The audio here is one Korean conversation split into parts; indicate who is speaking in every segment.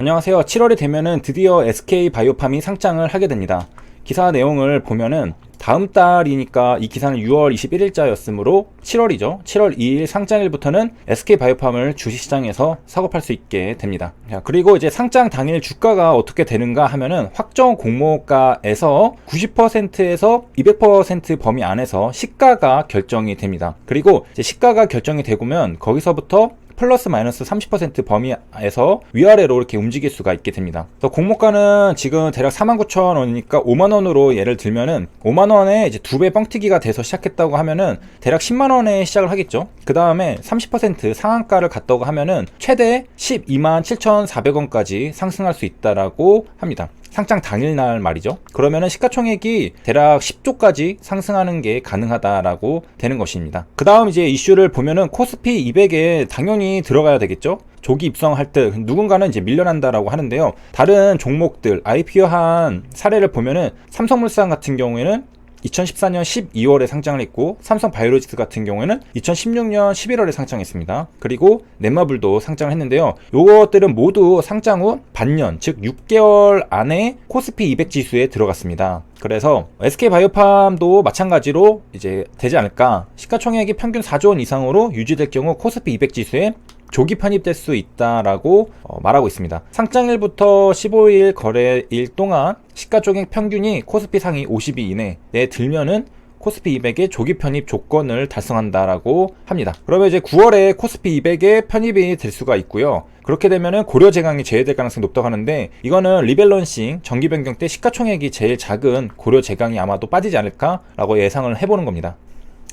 Speaker 1: 안녕하세요. 7월이 되면은 드디어 SK 바이오팜이 상장을 하게 됩니다. 기사 내용을 보면은 다음 달이니까 이 기사는 6월 21일자였으므로 7월이죠. 7월 2일 상장일부터는 SK 바이오팜을 주식시장에서 사고 팔 수 있게 됩니다. 자, 그리고 이제 상장 당일 주가가 어떻게 되는가 하면은 확정 공모가에서 90%에서 200% 범위 안에서 시가가 결정이 됩니다. 그리고 시가가 결정이 되고면 거기서부터 플러스 마이너스 30% 범위에서 위아래로 이렇게 움직일 수가 있게 됩니다. 그래서 공모가는 지금 대략 49,000원이니까 5만 원으로 예를 들면은 5만 원에 이제 두 배 뻥튀기가 돼서 시작했다고 하면은 대략 10만 원에 시작을 하겠죠. 그 다음에 30% 상한가를 갔다고 하면은 최대 12만 7,400원까지 상승할 수 있다라고 합니다. 상장 당일날 말이죠. 그러면은 시가총액이 대략 10조까지 상승하는 게 가능하다라고 되는 것입니다. 그 다음 이제 이슈를 보면은 코스피 200에 당연히 들어가야 되겠죠. 조기 입성할 때 누군가는 이제 밀려난다라고 하는데요. 다른 종목들 IPO한 사례를 보면은 삼성물산 같은 경우에는 2014년 12월에 상장을 했고 삼성 바이오로직스 같은 경우에는 2016년 11월에 상장했습니다. 그리고 넷마블도 상장을 했는데요. 요것들은 모두 상장 후 반년, 즉 6개월 안에 코스피 200 지수에 들어갔습니다. 그래서 SK 바이오팜도 마찬가지로 이제 되지 않을까. 시가총액이 평균 4조 원 이상으로 유지될 경우 코스피 200 지수에 조기 편입될 수 있다라고 어, 말하고 있습니다. 상장일부터 15일 거래일 동안 시가총액 평균이 코스피 상위 50위 이내에 들면은 코스피 200의 조기 편입 조건을 달성한다라고 합니다. 그러면 이제 9월에 코스피 200에 편입이 될 수가 있고요. 그렇게 되면은 고려 제강이 제외될 가능성이 높다고 하는데 이거는 리밸런싱 정기 변경 때 시가총액이 제일 작은 고려 제강이 아마도 빠지지 않을까라고 예상을 해보는 겁니다.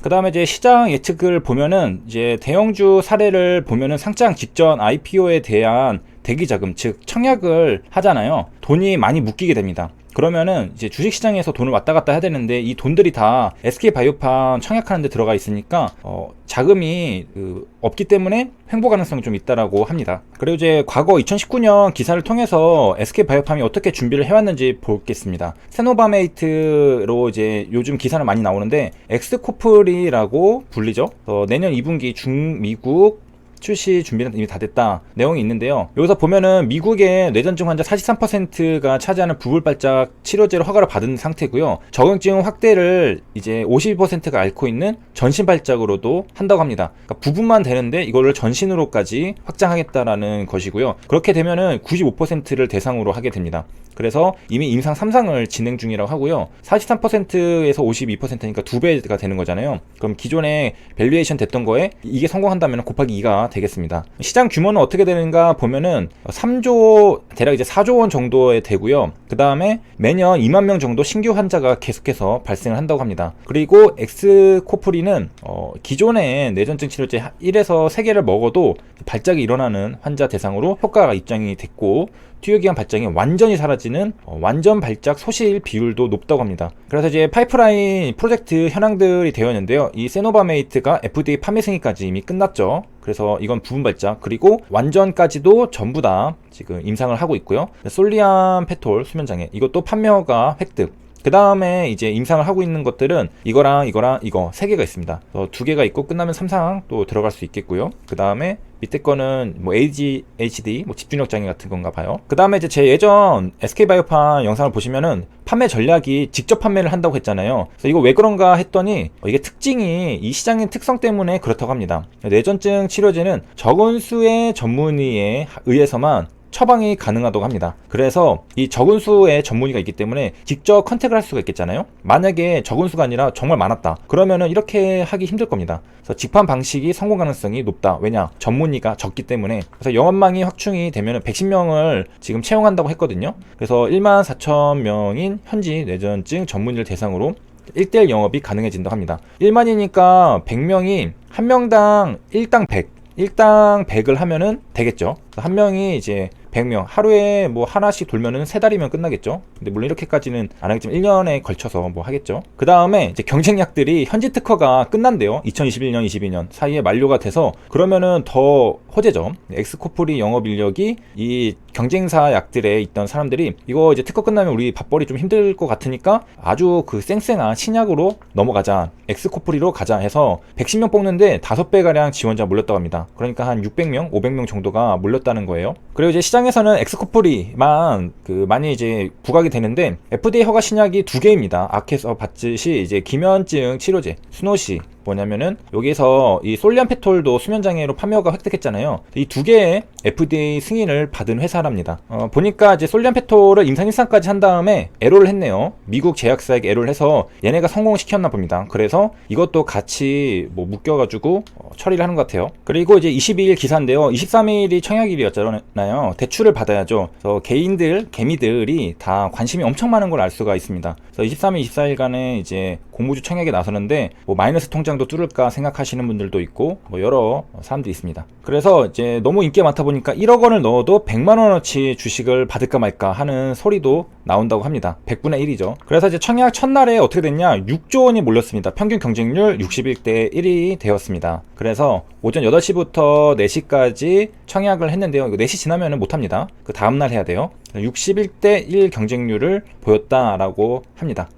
Speaker 1: 그 다음에 이제 시장 예측을 보면은 이제 대형주 사례를 보면은 상장 직전 IPO에 대한 대기 자금, 즉 청약을 하잖아요. 돈이 많이 묶이게 됩니다. 그러면은 이제 주식시장에서 돈을 왔다 갔다 해야 되는데 이 돈들이 다 SK 바이오팜 청약하는 데 들어가 있으니까 어, 자금이 그, 없기 때문에 횡보 가능성이 좀 있다라고 합니다. 그리고 이제 과거 2019년 기사를 통해서 SK 바이오팜이 어떻게 준비를 해왔는지 보겠습니다. 세노바메이트로 이제 요즘 기사는 많이 나오는데 엑스코플이라고 불리죠. 어, 내년 2분기 중미국 출시 준비는 이미 다 됐다 내용이 있는데요. 여기서 보면은 미국의 뇌전증 환자 43%가 차지하는 부불발작 치료제로 허가를 받은 상태고요. 적응증 확대를 이제 52%가 앓고 있는 전신발작으로도 한다고 합니다. 그러니까 부분만 되는데 이거를 전신으로까지 확장하겠다라는 것이고요. 그렇게 되면은 95%를 대상으로 하게 됩니다. 그래서 이미 임상 3상을 진행 중이라고 하고요. 43%에서 52%니까 두 배가 되는 거잖아요. 그럼 기존에 밸류에이션 됐던 거에 이게 성공한다면 곱하기 2가 되겠습니다. 시장 규모는 어떻게 되는가 보면은 3조 대략 이제 4조 원 정도에 되고요. 그 다음에 매년 2만 명 정도 신규 환자가 계속해서 발생을 한다고 합니다. 그리고 엑스코프리는 어, 기존의 뇌전증 치료제 1에서 3개를 먹어도 발작이 일어나는 환자 대상으로 효과가 입장이 됐고 투여기관 발작이 완전히 사라지는 어, 완전 발작 소실 비율도 높다고 합니다. 그래서 이제 파이프라인 프로젝트 현황들이 되어 있는데요. 이 세노바메이트가 FDA 판매 승인까지 이미 끝났죠. 그래서 이건 부분 발작 그리고 완전까지도 전부 다 지금 임상을 하고 있고요. 솔리안 페톨 수면장애 이것도 판매허가 획득 그 다음에 이제 임상을 하고 있는 것들은 이거랑 이거랑 이거 세 개가 있습니다. 어, 두 개가 있고 끝나면 3상 또 들어갈 수 있겠고요. 그 다음에 밑에 거는 뭐 ADHD, 뭐 집중력 장애 같은 건가 봐요. 그 다음에 이제 제 예전 SK바이오팜 영상을 보시면은 판매 전략이 직접 판매를 한다고 했잖아요. 그래서 이거 왜 그런가 했더니 어, 이게 특징이 이 시장의 특성 때문에 그렇다고 합니다. 뇌전증 치료제는 적은 수의 전문의에 의해서만 처방이 가능하다고 합니다. 그래서 이 적은 수의 전문의가 있기 때문에 직접 컨택을 할 수가 있겠잖아요. 만약에 적은 수가 아니라 정말 많았다. 그러면은 이렇게 하기 힘들 겁니다. 그래서 직판 방식이 성공 가능성이 높다. 왜냐? 전문의가 적기 때문에. 그래서 영업망이 확충이 되면은 110명을 지금 채용한다고 했거든요. 그래서 1만 4천 명인 현지 뇌전증 전문의를 대상으로 1대1 영업이 가능해진다고 합니다. 1만이니까 100명이 한 명당 1당 100 일당 100을 하면은 되겠죠. 한 명이 이제 100명 하루에 뭐 하나씩 돌면은 세 달이면 끝나겠죠. 근데 물론 이렇게까지는 안 하겠지만 1년에 걸쳐서 뭐 하겠죠. 그 다음에 이제 경쟁약들이 현지 특허가 끝난대요. 2021년, 22년 사이에 만료가 돼서 그러면은 더 호재죠. 엑스코프리 영업 인력이 이 경쟁사 약들에 있던 사람들이 이거 이제 특허 끝나면 우리 밥벌이 좀 힘들 것 같으니까 아주 그 쌩쌩한 신약으로 넘어가자. 엑스코프리로 가자 해서 110명 뽑는데 5배 가량 지원자 몰렸다고 합니다. 그러니까 한 600명, 500명 정도가 몰렸다는 거예요. 그리고 이제 시장 시장에서는 엑스코프리만 그 많이 이제 부각이 되는데 FDA 허가 신약이 두 개입니다. 아케서 받듯이 이제 기면증 치료제 스노시 뭐냐면은 여기서 이 솔리안페톨도 수면장애로 판매허가 획득했잖아요. 이 두 개의 FDA 승인을 받은 회사랍니다. 어, 보니까 이제 솔리안페톨을 임상 1상까지 한 다음에 에로를 했네요. 미국 제약사에게 에로를 해서 얘네가 성공시켰나 봅니다. 그래서 이것도 같이 뭐 묶여가지고 어, 처리를 하는 것 같아요. 그리고 이제 22일 기사인데요. 23일이 청약일이었잖아요. 대출을 받아야죠. 그래서 개인들, 개미들이 다 관심이 엄청 많은 걸 알 수가 있습니다. 그래서 23일, 24일간에 이제 공모주 청약에 나서는데 뭐 마이너스 통장도 뚫을까 생각하시는 분들도 있고 뭐 여러 사람들이 있습니다. 그래서 이제 너무 인기가 많다 보니까 1억 원을 넣어도 100만 원어치 주식을 받을까 말까 하는 소리도 나온다고 합니다. 100분의 1이죠. 그래서 이제 청약 첫날에 어떻게 됐냐? 6조 원이 몰렸습니다. 평균 경쟁률 61대 1이 되었습니다. 그래서 오전 8시부터 4시까지 청약을 했는데요. 이거 4시 지나면 못합니다. 그 다음 날 해야 돼요. 61대 1 경쟁률을 보였다라고 합니다.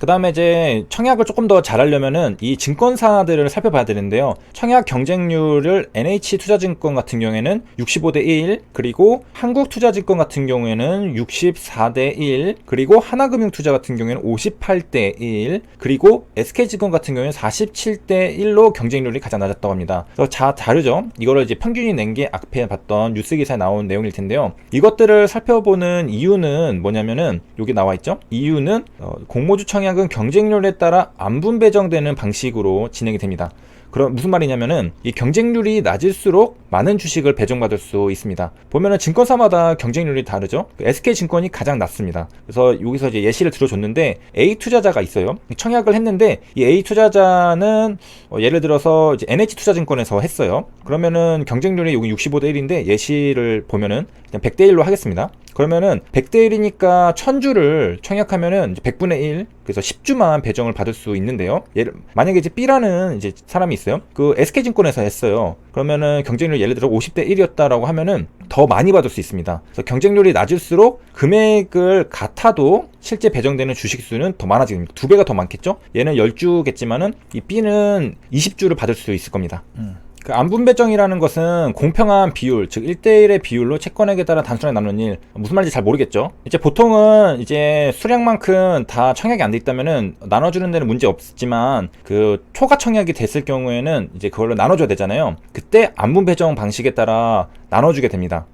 Speaker 1: 그 다음에 이제 청약을 조금 더 잘하려면은 이 증권사들을 살펴봐야 되는데요. 청약 경쟁률을 NH투자증권 같은 경우에는 65대 1, 그리고 한국 투자증권 같은 경우에는 64대 1, 그리고 하나금융투자 같은 경우에는 58대 1, 그리고 SK증권 같은 경우에는 47대 1로 경쟁률이 가장 낮았다고 합니다. 그래서 자 다르죠. 이거를 이제 평균이 낸 게 앞에 봤던 뉴스 기사에 나온 내용일 텐데요. 이것들을 살펴보는 이유는 뭐냐면은 여기 나와 있죠. 이유는 어, 공모주 청약 청약은 경쟁률에 따라 안분 배정되는 방식으로 진행이 됩니다. 그럼 무슨 말이냐면은 이 경쟁률이 낮을수록 많은 주식을 배정받을 수 있습니다. 보면은 증권사마다 경쟁률이 다르죠. SK 증권이 가장 낮습니다. 그래서 여기서 이제 예시를 들어줬는데 A 투자자가 있어요. 청약을 했는데 이 A 투자자는 어 예를 들어서 이제 NH 투자증권에서 했어요. 그러면은 경쟁률이 여기 65대 1인데 예시를 보면은 그냥 100대 1로 하겠습니다. 그러면은 100대 1이니까 1000주를 청약하면은 100분의 1 그래서 10주만 배정을 받을 수 있는데요. 예를 만약에 이제 B라는 이제 사람이 있어요. 그 SK증권에서 했어요. 그러면은 경쟁률 예를 들어 50대 1이었다라고 하면은 더 많이 받을 수 있습니다. 그래서 경쟁률이 낮을수록 금액을 같아도 실제 배정되는 주식 수는 더 많아집니다. 두 배가 더 많겠죠? 얘는 10주겠지만은 이 B는 20주를 받을 수 있을 겁니다. 음. 그 안분배정이라는 것은 공평한 비율, 즉 1대1의 비율로 채권액에 따라 단순하게 나누는 일. 무슨 말인지 잘 모르겠죠? 이제 보통은 이제 수량만큼 다 청약이 안 돼 있다면은 나눠주는 데는 문제 없지만 그 초과 청약이 됐을 경우에는 이제 그걸로 나눠줘야 되잖아요. 그때 안분배정 방식에 따라 나눠주게 됩니다.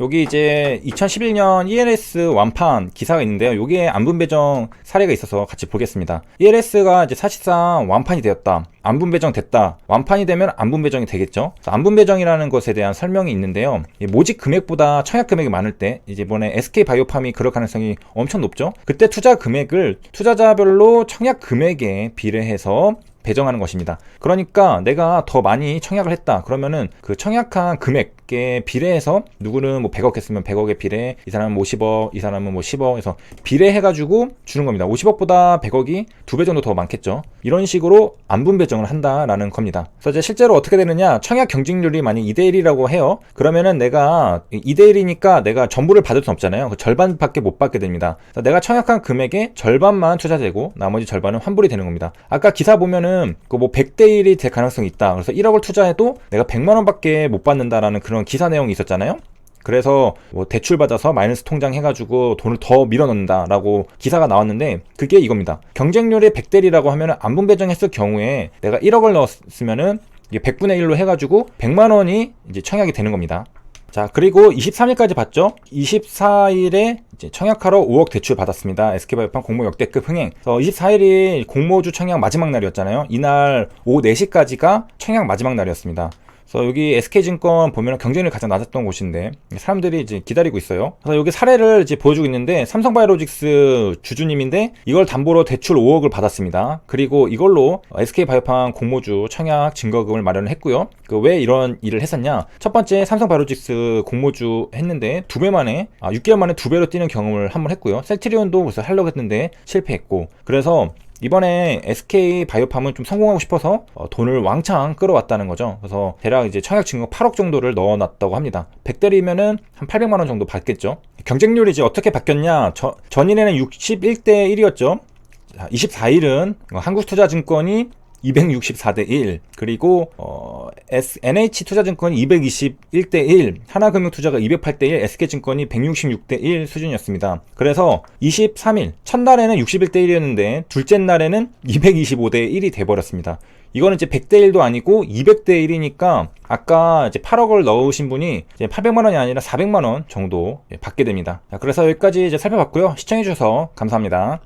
Speaker 1: 여기 이제 2011년 ELS 완판 기사가 있는데요. 여기에 안분 배정 사례가 있어서 같이 보겠습니다. ELS가 이제 사실상 완판이 되었다. 안분 배정 됐다. 완판이 되면 안분 배정이 되겠죠. 안분 배정이라는 것에 대한 설명이 있는데요. 모집 금액보다 청약 금액이 많을 때 이제 이번에 SK 바이오팜이 그럴 가능성이 엄청 높죠. 그때 투자 금액을 투자자별로 청약 금액에 비례해서 배정하는 것입니다. 그러니까 내가 더 많이 청약을 했다. 그러면은 그 청약한 금액 에 비례해서 누구는 뭐 100억 했으면 100억에 비례, 이 사람은 50억, 뭐이 사람은 뭐 10억 해서 비례해가지고 주는 겁니다. 50억보다 100억이 두 배 정도 더 많겠죠. 이런 식으로 안분 배정을 한다라는 겁니다. 그래서 이제 실제로 어떻게 되느냐? 청약 경쟁률이 만약 2대1이라고 해요. 그러면은 내가 2대1이니까 내가 전부를 받을 수 없잖아요. 그 절반밖에 못 받게 됩니다. 내가 청약한 금액의 절반만 투자되고 나머지 절반은 환불이 되는 겁니다. 아까 기사 보면은 보면은 그뭐 100대 1이 될 가능성이 있다. 그래서 1억을 투자해도 내가 100만 원밖에 못 받는다라는 그런 기사 내용이 있었잖아요. 그래서 뭐 대출 받아서 마이너스 통장 해가지고 돈을 더 밀어넣는다라고 기사가 나왔는데 그게 이겁니다. 경쟁률이 100대리라고 하면은 안분 배정했을 경우에 내가 1억을 넣었으면은 이게 100분의 1로 해가지고 100만 원이 이제 청약이 되는 겁니다. 자, 그리고 23일까지 봤죠? 24일에 이제 청약하러 5억 대출 받았습니다. SK바이오팜 공모 역대급 흥행. 그래서 24일이 공모주 청약 마지막 날이었잖아요. 이날 오후 4시까지가 청약 마지막 날이었습니다. 그래서 여기 SK증권 보면 경쟁률이 가장 낮았던 곳인데 사람들이 이제 기다리고 있어요. 그래서 여기 사례를 이제 보여주고 있는데 삼성바이오로직스 주주님인데 이걸 담보로 대출 5억을 받았습니다. 그리고 이걸로 SK바이오팜 공모주 청약 증거금을 마련을 했고요. 그 왜 이런 일을 했었냐? 첫 번째 삼성바이오로직스 공모주 했는데 두 배 만에 아 6개월 만에 두 배로 뛰는 경험을 한번 했고요. 셀트리온도 그래서 하려고 했는데 실패했고 그래서 이번에 SK 바이오팜은 좀 성공하고 싶어서 어, 돈을 왕창 끌어왔다는 거죠. 그래서 대략 이제 청약 증거 8억 정도를 넣어놨다고 합니다. 100대리면은 한 800만 원 정도 받겠죠. 경쟁률이 이제 어떻게 바뀌었냐? 저, 전일에는 61대 1이었죠. 24일은 한국투자증권이 264대 1, 그리고 어, S, NH투자증권이 221대 1, 하나금융투자가 208대 1, SK증권이 166대 1 수준이었습니다. 그래서 23일 첫날에는 61대 1이었는데 둘째 날에는 225대 1이 돼버렸습니다. 이거는 이제 100대 1도 아니고 200대 1이니까 아까 이제 8억을 넣으신 분이 이제 800만 원이 아니라 400만 원 정도 받게 됩니다. 자, 그래서 여기까지 이제 살펴봤고요. 시청해 주셔서 감사합니다.